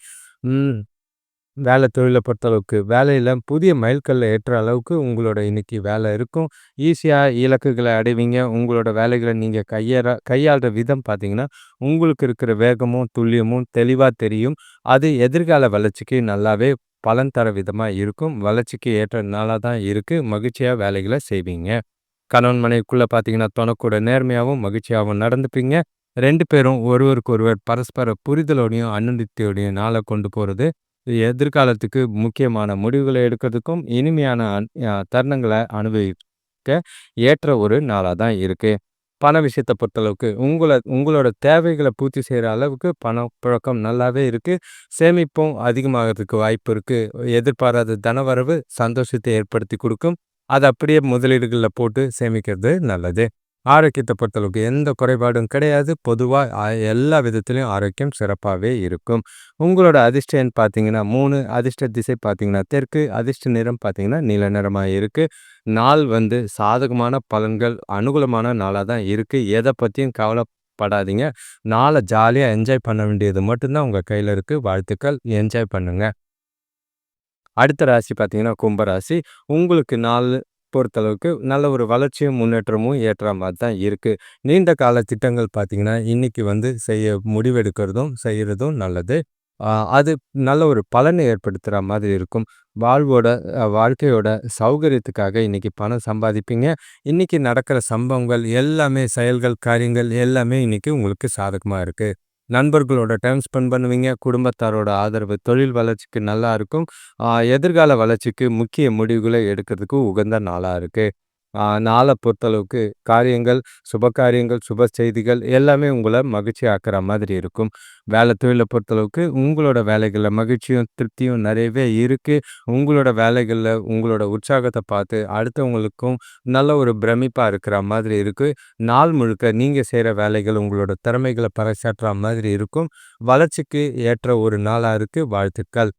வேலை தொழிலை பொறுத்தளவுக்கு வேலையில் புதிய மைல்கல்லை ஏற்ற அளவுக்கு உங்களோட இன்னைக்கு வேலை இருக்கும். ஈஸியாக இலக்குகளை அடைவீங்க உங்களோட வேலைகளை நீங்கள் கையற கையாளுற விதம் பார்த்தீங்கன்னா உங்களுக்கு இருக்கிற வேகமும் துல்லியமும் தெளிவாக தெரியும். அது எதிர்கால வளர்ச்சிக்கு நல்லாவே பலன் தர விதமாக இருக்கும். வளர்ச்சிக்கு ஏற்ற நாளாக தான் இருக்குது மகிழ்ச்சியாக வேலைகளை செய்வீங்க. கணவன் மனைவிக்குள்ளே பார்த்தீங்கன்னா தொணக்கூட நேர்மையாகவும் மகிழ்ச்சியாகவும் நடந்துப்பீங்க. ரெண்டு பேரும் ஒருவருக்கு ஒருவர் பரஸ்பர புரிதலோடையும் அனுமதியோடையும் நாளை கொண்டு போகிறது எதிர்காலத்துக்கு முக்கியமான முடிவுகளை எடுக்கிறதுக்கும் இனிமையான தருணங்களை அனுபவிக்க ஏற்ற ஒரு நாளாக தான் இருக்குது பண விஷயத்தை பொறுத்தளவுக்கு உங்களை உங்களோட தேவைகளை பூர்த்தி செய்கிற அளவுக்கு பண புழக்கம் நல்லாவே இருக்குது சேமிப்பும் அதிகமாகிறதுக்கு வாய்ப்பு இருக்குது எதிர்பாராத தனவரவு சந்தோஷத்தை ஏற்படுத்தி கொடுக்கும். அதை அப்படியே முதலீடுகளில் போட்டு சேமிக்கிறது நல்லது. ஆரோக்கியத்தை பொறுத்தளவுக்கு எந்த குறைபாடும் கிடையாது. பொதுவாக எல்லா விதத்துலேயும் ஆரோக்கியம் சிறப்பாகவே இருக்கும். உங்களோட அதிர்ஷ்டம் பார்த்தீங்கன்னா மூணு. அதிர்ஷ்ட திசை பார்த்தீங்கன்னா தெற்கு. அதிர்ஷ்ட நிறம் பார்த்தீங்கன்னா நீல நிறமாக இருக்குது நாள் வந்து சாதகமான பலன்கள் அனுகூலமான நாளாக தான் இருக்குது எதை பற்றியும் கவலைப்படாதீங்க. நாளை ஜாலியாக என்ஜாய் பண்ண வேண்டியது மட்டும்தான் உங்கள் கையில் இருக்குது வாழ்த்துக்கள். என்ஜாய் பண்ணுங்கள் அடுத்த ராசி பார்த்தீங்கன்னா கும்பராசி உங்களுக்கு நாள் பொறுத்தளவுக்கு நல்ல ஒரு வளர்ச்சியும் முன்னேற்றமும் ஏற்ற மாதிரி தான் இருக்குது நீண்ட கால திட்டங்கள் பார்த்திங்கன்னா இன்றைக்கி வந்து செய்ய முடிவெடுக்கிறதும் செய்கிறதும் நல்லது. அது நல்ல ஒரு பலனை ஏற்படுத்துகிற மாதிரி இருக்கும். வாழ்வோட வாழ்க்கையோட சௌகரியத்துக்காக இன்றைக்கி பணம் சம்பாதிப்பீங்க. இன்றைக்கி நடக்கிற சம்பவங்கள் எல்லாமே செயல்கள் காரியங்கள் எல்லாமே இன்றைக்கி உங்களுக்கு சாதகமாக இருக்குது நண்பர்களோட டைம் ஸ்பெண்ட் பண்ணுவீங்க குடும்பத்தாரோட ஆதரவு தொழில் வளர்ச்சிக்கு நல்லா இருக்கும். எதிர்கால வளர்ச்சிக்கு முக்கிய முடிவுகளை எடுக்கிறதுக்கு உகந்த நாளாக இருக்குது நாளை பொறுத்தளவுக்கு காரியங்கள் சுப காரியங்கள் சுப செய்திகள் எல்லாமே உங்களை மகிழ்ச்சி ஆக்கிற மாதிரி இருக்கும். வேலை தொழிலை பொறுத்தளவுக்கு உங்களோட வேலைகளில் மகிழ்ச்சியும் திருப்தியும் நிறையவே இருக்குது உங்களோட வேலைகளில் உங்களோட உற்சாகத்தை பார்த்து அடுத்தவங்களுக்கும் நல்ல ஒரு பிரமிப்பாக இருக்கிற மாதிரி இருக்குது நாள் முழுக்க நீங்கள் செய்கிற வேலைகள் உங்களோட திறமைகளை பறைசாற்றுற மாதிரி இருக்கும். வளர்ச்சிக்கு ஏற்ற ஒரு நாளாக இருக்குது வாழ்த்துக்கள்.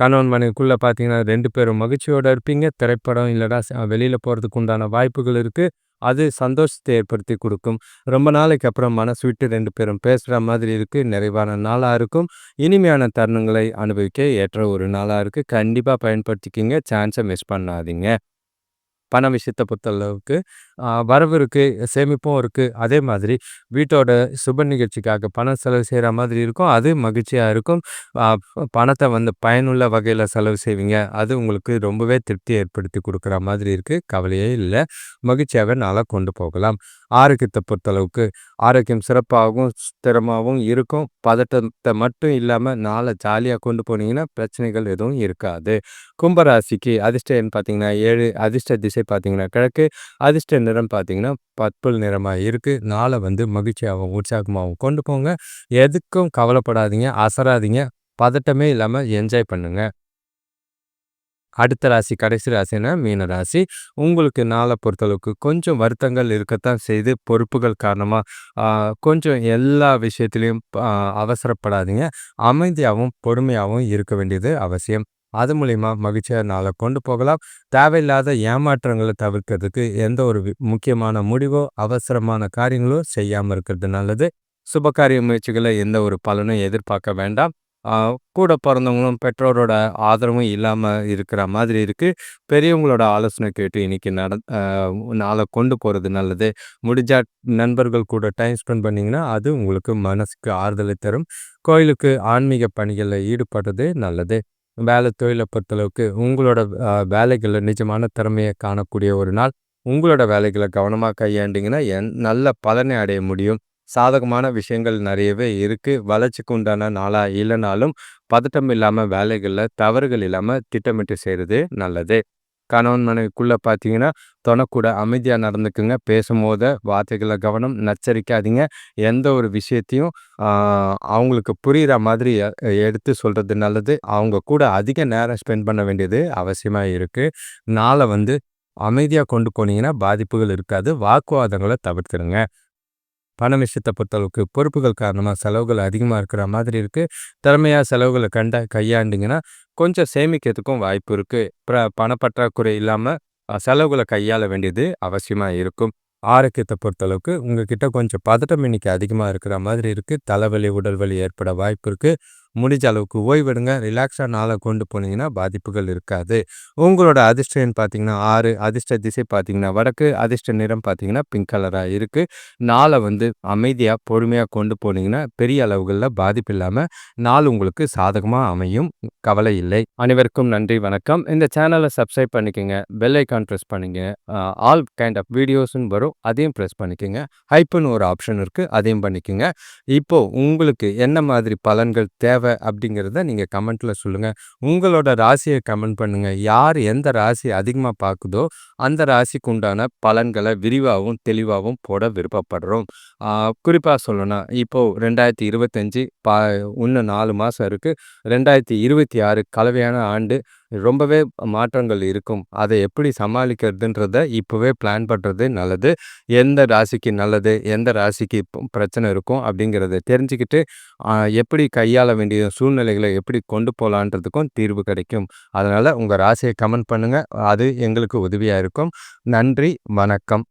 கணவன் மனைவிக்குள்ளே பார்த்தீங்கன்னா ரெண்டு பேரும் மகிழ்ச்சியோடு இருப்பீங்க. திரைப்படம் இல்லைனா வெளியில் போகிறதுக்கு உண்டான வாய்ப்புகள் இருக்குது அது சந்தோஷத்தை ஏற்படுத்தி கொடுக்கும். ரொம்ப நாளைக்கு அப்புறம் மனசு விட்டு ரெண்டு பேரும் பேசுகிற மாதிரி இருக்குது நிறைவான நாளாக இருக்கும். இனிமையான தருணங்களை அனுபவிக்க ஏற்ற ஒரு நாளாக இருக்குது கண்டிப்பாக பயன்படுத்திக்கிங்க. சான்ஸை மிஸ் பண்ணாதீங்க. பண விஷயத்தை பொறுத்தளவுக்கு வரவு இருக்குது சேமிப்பும் இருக்குது அதே மாதிரி வீட்டோட சுப நிகழ்ச்சிக்காக பணம் செலவு செய்கிற மாதிரி இருக்கும். அது மகிழ்ச்சியாக இருக்கும். பணத்தை வந்து பயனுள்ள வகையில் செலவு செய்வீங்க. அது உங்களுக்கு ரொம்பவே திருப்தி ஏற்படுத்தி கொடுக்குற மாதிரி இருக்குது கவலையே இல்லை. மகிழ்ச்சியாக நாளாக கொண்டு போகலாம். ஆரோக்கியத்தை பொறுத்தளவுக்கு ஆரோக்கியம் சிறப்பாகவும் ஸ்திரமாகவும் இருக்கும். பதட்டத்தை மட்டும் இல்லாமல் நாளை ஜாலியாக கொண்டு போனீங்கன்னா பிரச்சனைகள் எதுவும் இருக்காது. கும்பராசிக்கு அதிர்ஷ்டம் பார்த்தீங்கன்னா ஏழு அதிர்ஷ்ட திசை பார்த்தீங்கன்னா கிழக்கு அதிர்ஷ்ட நிறம் பார்த்தீங்கன்னா பற்பல் நிறமாக இருக்குது நாளை வந்து மகிழ்ச்சியாகவும் உற்சாகமாகவும் கொண்டு போங்க. எதுக்கும் கவலைப்படாதீங்க அசராதீங்க. பதட்டமே இல்லாமல் என்ஜாய் பண்ணுங்கள் அடுத்த ராசி கடைசி ராசினா மீன ராசி. உங்களுக்கு நாளை பொறுத்தளவுக்கு கொஞ்சம் வருத்தங்கள் இருக்கத்தான் செய்து பொறுப்புகள் காரணமாக கொஞ்சம் எல்லா விஷயத்துலேயும் அவசரப்படாதீங்க. அமைதியாகவும் பொறுமையாகவும் இருக்க வேண்டியது அவசியம். அது மூலிமா மகிழ்ச்சியாக நாளை கொண்டு போகலாம். தேவையில்லாத ஏமாற்றங்களை தவிர்க்கிறதுக்கு எந்த ஒரு முக்கியமான முடிவோ அவசரமான காரியங்களோ செய்யாமல் இருக்கிறது நல்லது. சுபகாரிய முயற்சிகளை எந்த ஒரு பலனும் எதிர்பார்க்க வேண்டாம். கூட பிறந்தவங்களும் பெற்றோரோட ஆதரவும் இல்லாமல் இருக்கிற மாதிரி இருக்குது பெரியவங்களோட ஆலோசனை கேட்டு இன்றைக்கி நட நாளை கொண்டு போகிறது நல்லது. முடிஞ்சால் நண்பர்கள் கூட டைம் ஸ்பெண்ட் பண்ணிங்கன்னா அது உங்களுக்கு மனசுக்கு ஆறுதலை தரும். கோயிலுக்கு ஆன்மீக பணிகளில் ஈடுபடுறது நல்லது. வேலை தொழிலை பொறுத்தளவுக்கு உங்களோட வேலைகளில் நிஜமான திறமையை காணக்கூடிய ஒரு நாள். உங்களோட வேலைகளை கவனமாக கையாண்டிங்கன்னா என் நல்ல பலனை அடைய முடியும். சாதகமான விஷயங்கள் நிறையவே இருக்குது வளர்ச்சிக்கு உண்டான நாளாக இல்லைனாலும் பதட்டம் இல்லாமல் வேலைகளில் தவறுகள் இல்லாமல் திட்டமிட்டு செய்கிறது நல்லது. கணவன் மனைவிக்குள்ளே பார்த்தீங்கன்னா தொணக்கூட அமைதியாக நடந்துக்குங்க. பேசும்போது வார்த்தைகளை கவனம் நச்சரிக்காதீங்க. எந்த ஒரு விஷயத்தையும் அவங்களுக்கு புரிகிற மாதிரி எடுத்து சொல்கிறது நல்லது. அவங்க கூட அதிக நேரம் ஸ்பெண்ட் பண்ண வேண்டியது அவசியமாக இருக்குது நாளை வந்து அமைதியாக கொண்டு போனீங்கன்னா பாதிப்புகள் இருக்காது. வாக்குவாதங்களை தவிர்த்துருங்க பண விஷயத்தை பொறுத்தளவுக்கு பொறுப்புகள் காரணமாக செலவுகள் அதிகமாக இருக்கிற மாதிரி இருக்குது திறமையாக செலவுகளை கண்ட கையாண்டிங்கன்னா கொஞ்சம் சேமிக்கிறதுக்கும் வாய்ப்பு இருக்குது ப பணப்பற்றாக்குறை இல்லாமல் செலவுகளை கையாள வேண்டியது அவசியமாக இருக்கும். ஆரோக்கியத்தை பொறுத்தளவுக்கு உங்ககிட்ட கொஞ்சம் பதட்டம் இன்னைக்கு அதிகமாக இருக்கிற மாதிரி இருக்குது தலைவலி உடல் வலி ஏற்பட வாய்ப்பு இருக்குது முடிஞ்ச அளவுக்கு ஓய்வெடுங்க. ரிலாக்ஸாக நாளை கொண்டு போனீங்கன்னா பாதிப்புகள் இருக்காது. உங்களோட அதிர்ஷ்டம் பார்த்தீங்கன்னா ஆறு அதிர்ஷ்ட திசை பார்த்தீங்கன்னா வடக்கு அதிர்ஷ்ட நிறம் பார்த்தீங்கன்னா பிங்க் கலராக இருக்குது நாளை வந்து அமைதியாக பொறுமையாக கொண்டு போனீங்கன்னா பெரிய அளவுகளில் பாதிப்பு இல்லாமல் நாள் உங்களுக்கு சாதகமாக அமையும். கவலை இல்லை. அனைவருக்கும் நன்றி வணக்கம். இந்த சேனலை சப்ஸ்கிரைப் பண்ணிக்கோங்க. பெல் ஐக்கான் ப்ரெஸ் பண்ணிங்க. ஆல் கைண்ட் ஆஃப் வீடியோஸ்னு வரும். அதையும் ப்ரெஸ் பண்ணிக்கோங்க. ஹைப்புன்னு ஒரு ஆப்ஷன் இருக்குது அதையும் பண்ணிக்கோங்க. இப்போது உங்களுக்கு என்ன மாதிரி பலன்கள் தேவை தேவை அப்படிங்கிறத நீங்கள் கமெண்ட்டில் சொல்லுங்கள் உங்களோட ராசியை கமெண்ட் பண்ணுங்கள் யார் எந்த ராசி அதிகமாக பார்க்குதோ அந்த ராசிக்கு உண்டான பலன்களை விரிவாகவும் தெளிவாகவும் போட விருப்பப்படுறோம். குறிப்பாக சொல்லணும்னா இப்போது ரெண்டாயிரத்தி இருபத்தஞ்சி பா இன்னும் நாலு மாதம் இருக்குது ரெண்டாயிரத்தி இருபத்தி ஆறு கலவையான ஆண்டு. ரொம்பவே மாற்றங்கள் இருக்கும். அதை எப்படி சமாளிக்கிறதுன்றத இப்போவே பிளான் பண்ணுறது நல்லது. எந்த ராசிக்கு நல்லது எந்த ராசிக்கு பிரச்சனை இருக்கும் அப்படிங்கிறத தெரிஞ்சுக்கிட்டு எப்படி கையாள வேண்டிய சூழ்நிலைகளை எப்படி கொண்டு போகலான்றதுக்கும் தீர்வு கிடைக்கும். அதனால் உங்கள் ராசியை கமெண்ட் பண்ணுங்கள் அது எங்களுக்கு உதவியாக இருக்கும். நன்றி வணக்கம்.